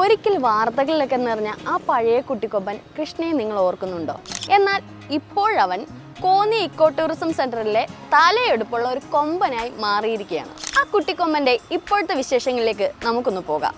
ഒരിക്കൽ വാർത്തകളിലൊക്കെ നിറഞ്ഞ ആ പഴയ കുട്ടിക്കൊപ്പൻ കൃഷ്ണയെ നിങ്ങൾ ഓർക്കുന്നുണ്ടോ? എന്നാൽ ഇപ്പോഴവൻ കോന്നി ഇക്കോ ടൂറിസം സെന്ററിലെ തലയെടുപ്പുള്ള ഒരു കൊമ്പനായി മാറിയിരിക്കുകയാണ്. ആ കുട്ടിക്കൊമ്പന്റെ ഇപ്പോഴത്തെ വിശേഷങ്ങളിലേക്ക് നമുക്കൊന്ന് പോകാം.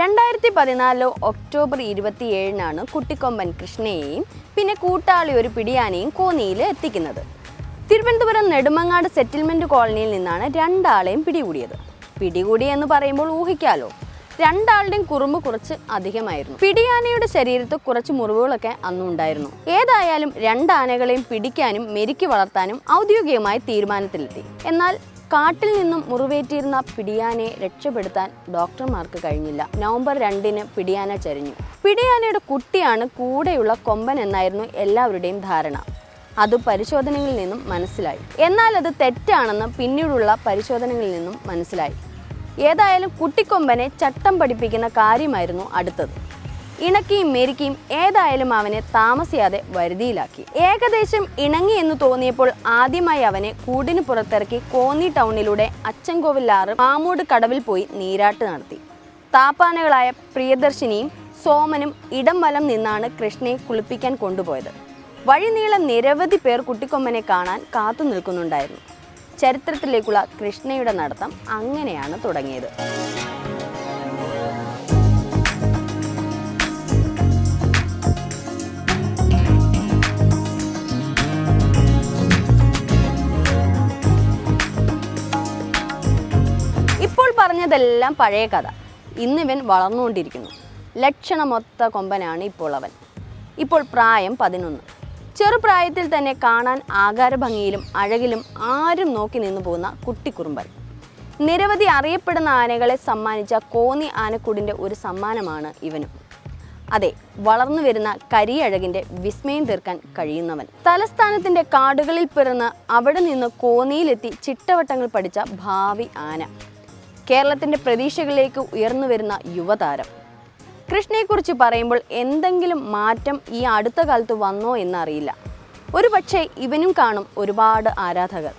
രണ്ടായിരത്തി പതിനാല് ഒക്ടോബർ ഇരുപത്തിയേഴിനാണ് കുട്ടിക്കൊമ്പൻ കൃഷ്ണയെയും പിന്നെ കൂട്ടാളി ഒരു പിടിയാനെയും കോന്നിയിൽ എത്തിക്കുന്നത്. തിരുവനന്തപുരം നെടുമങ്ങാട് സെറ്റിൽമെന്റ് കോളനിയിൽ നിന്നാണ് രണ്ടാളെയും പിടികൂടിയത്. പിടികൂടി എന്ന് പറയുമ്പോൾ ഊഹിക്കാലോ. രണ്ടാളുടെയും കുറുമ്പ് കുറച്ച് അധികമായിരുന്നു. പിടിയാനയുടെ ശരീരത്ത് കുറച്ച് മുറിവുകളൊക്കെ അന്നുണ്ടായിരുന്നു ഏതായാലും രണ്ടാനകളെയും പിടിക്കാനും മെരുക്കി വളർത്താനും ഔദ്യോഗികമായി തീരുമാനത്തിലെത്തി. എന്നാൽ കാട്ടിൽ നിന്നും മുറിവേറ്റിയിരുന്ന പിടിയാനയെ രക്ഷപ്പെടുത്താൻ ഡോക്ടർമാർക്ക് കഴിഞ്ഞില്ല. നവംബർ രണ്ടിന് പിടിയാന ചരിഞ്ഞു. പിടിയാനയുടെ കുട്ടിയാണ് കൂടെയുള്ള കൊമ്പൻ എന്നായിരുന്നു എല്ലാവരുടെയും ധാരണ. അത് പരിശോധനകളിൽ നിന്നും മനസ്സിലായി. എന്നാൽ അത് തെറ്റാണെന്ന് പിന്നീടുള്ള പരിശോധനകളിൽ നിന്നും മനസ്സിലായി. ഏതായാലും കുട്ടിക്കൊമ്പനെ ചട്ടം പഠിപ്പിക്കുന്ന കാര്യമായിരുന്നു അടുത്തത്. ഇണക്കിയും മെരുക്കിയും ഏതായാലും അവനെ താമസിയാതെ വരുതിയിലാക്കി. ഏകദേശം ഇണങ്ങി എന്ന് തോന്നിയപ്പോൾ ആദ്യമായി അവനെ കൂടിന് പുറത്തിറക്കി കോന്നി ടൗണിലൂടെ അച്ചൻകോവിലാറ് മാമൂട് കടവിൽ പോയി നീരാട്ട് നടത്തി. താപ്പാനകളായ പ്രിയദർശിനിയും സോമനും ഇടം വലം നിന്നാണ് കൃഷ്ണയെ കുളിപ്പിക്കാൻ കൊണ്ടുപോയത്. വഴിനീളം നിരവധി പേർ കുട്ടിക്കൊമ്മനെ കാണാൻ കാത്തു നിൽക്കുന്നുണ്ടായിരുന്നു ചരിത്രത്തിലേക്കുള്ള കൃഷ്ണയുടെ നടത്തം അങ്ങനെയാണ് തുടങ്ങിയത്. പറഞ്ഞതെല്ലാം പഴയ കഥ. ഇന്നിവൻ വളർന്നുകൊണ്ടിരിക്കുന്നു. ലക്ഷണമൊത്ത കൊമ്പനാണ് ഇപ്പോൾ അവൻ. ഇപ്പോൾ പ്രായം പതിനൊന്ന്. ചെറുപ്രായത്തിൽ തന്നെ കാണാൻ ആകാരഭംഗിയിലും അഴകിലും ആരും നോക്കി നിന്നു പോകുന്ന കുട്ടിക്കുറുമ്പൻ. നിരവധി അറിയപ്പെടുന്ന ആനകളെ സമ്മാനിച്ച കോന്നി ആനക്കൂടിന്റെ ഒരു സമ്മാനമാണ് ഇവനും. അതെ വളർന്നു വരുന്ന കരിയഴകിന്റെ വിസ്മയം തീർക്കാൻ കഴിയുന്നവൻ. തലസ്ഥാനത്തിന്റെ കാടുകളിൽ പിറന്ന് അവിടെ നിന്ന് കോന്നിയിലെത്തി ചിട്ടവട്ടങ്ങൾ പഠിച്ച ഭാവി ആന. കേരളത്തിന്റെ പ്രതീക്ഷകളിലേക്ക് ഉയർന്നു വരുന്ന യുവതാരം. കൃഷ്ണയെക്കുറിച്ച് പറയുമ്പോൾ എന്തെങ്കിലും മാറ്റം ഈ അടുത്ത കാലത്ത് വന്നോ എന്നറിയില്ല. ഒരു പക്ഷേ ഇവനും കാണും ഒരുപാട് ആരാധകർ.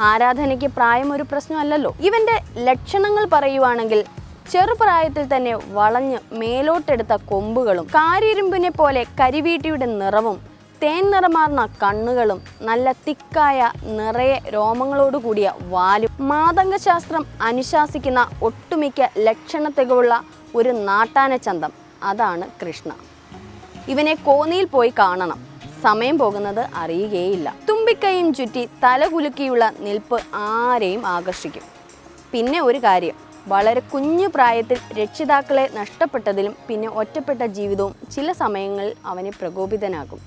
ആരാധനയ്ക്ക് പ്രായം ഒരു പ്രശ്നമല്ലല്ലോ. ഇവന്റെ ലക്ഷണങ്ങൾ പറയുവാണെങ്കിൽ ചെറുപ്രായത്തിൽ തന്നെ വളഞ്ഞ് മേലോട്ടെടുത്ത കൊമ്പുകളും കാരിയിരുമ്പിനെ പോലെ കരിവീട്ടിയുടെ നിറവും തേൻ നിറമാർന്ന കണ്ണുകളും നല്ല തിക്കായ നിറയെ രോമങ്ങളോട് കൂടിയ വാലും. മാതംഗശാസ്ത്രം അനുശാസിക്കുന്ന ഒട്ടുമിക്ക ലക്ഷണത്തികവുള്ള ഒരു നാട്ടാന ചന്തം അതാണ് കൃഷ്ണ. ഇവനെ കോന്നിയിൽ പോയി കാണണം. സമയം പോകുന്നത് അറിയുകയില്ല. തുമ്പിക്കൈയും ചുറ്റി തലകുലുക്കിയുള്ള നിൽപ്പ് ആരെയും ആകർഷിക്കും. പിന്നെ ഒരു കാര്യം വളരെ കുഞ്ഞു പ്രായത്തിൽ രക്ഷിതാക്കളെ നഷ്ടപ്പെട്ടതിലും പിന്നെ ഒറ്റപ്പെട്ട ജീവിതവും ചില സമയങ്ങളിൽ അവനെ പ്രകോപിതനാകും.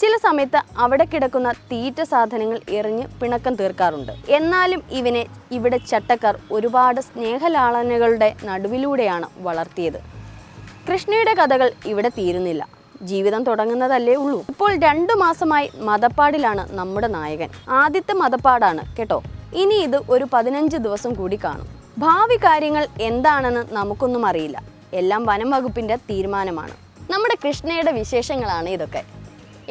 ചില സമയത്ത് അവിടെ കിടക്കുന്ന തീറ്റ സാധനങ്ങൾ എറിഞ്ഞ് പിണക്കം തീർക്കാറുണ്ട്. എന്നാലും ഇവനെ ഇവിടെ ചട്ടക്കാർ ഒരുപാട് സ്നേഹലാളനകളുടെ നടുവിലൂടെയാണ് വളർത്തിയത്. കൃഷ്ണയുടെ കഥകൾ ഇവിടെ തീരുന്നില്ല. ജീവിതം തുടങ്ങുന്നതല്ലേ ഉള്ളൂ. ഇപ്പോൾ രണ്ടു മാസമായി മതപ്പാടിലാണ് നമ്മുടെ നായകൻ. ആദ്യത്തെ മതപ്പാടാണ് കേട്ടോ? ഇനി ഇത് ഒരു പതിനഞ്ച് ദിവസം കൂടി കാണും. ഭാവി കാര്യങ്ങൾ എന്താണെന്ന് നമുക്കൊന്നും അറിയില്ല. എല്ലാം വനം വകുപ്പിന്റെ തീരുമാനമാണ്. നമ്മുടെ കൃഷ്ണയുടെ വിശേഷങ്ങളാണ് ഇതൊക്കെ.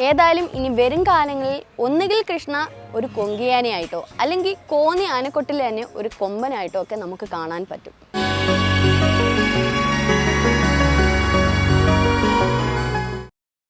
ഏതായാലും ഇനി വരും കാലങ്ങളിൽ ഒന്നുകിൽ കൃഷ്ണ ഒരു കൊങ്കിയാനയായിട്ടോ അല്ലെങ്കിൽ കോന്നി ആനക്കൊട്ടിൽ തന്നെ ഒരു കൊമ്പനായിട്ടോ ഒക്കെ നമുക്ക് കാണാൻ പറ്റും.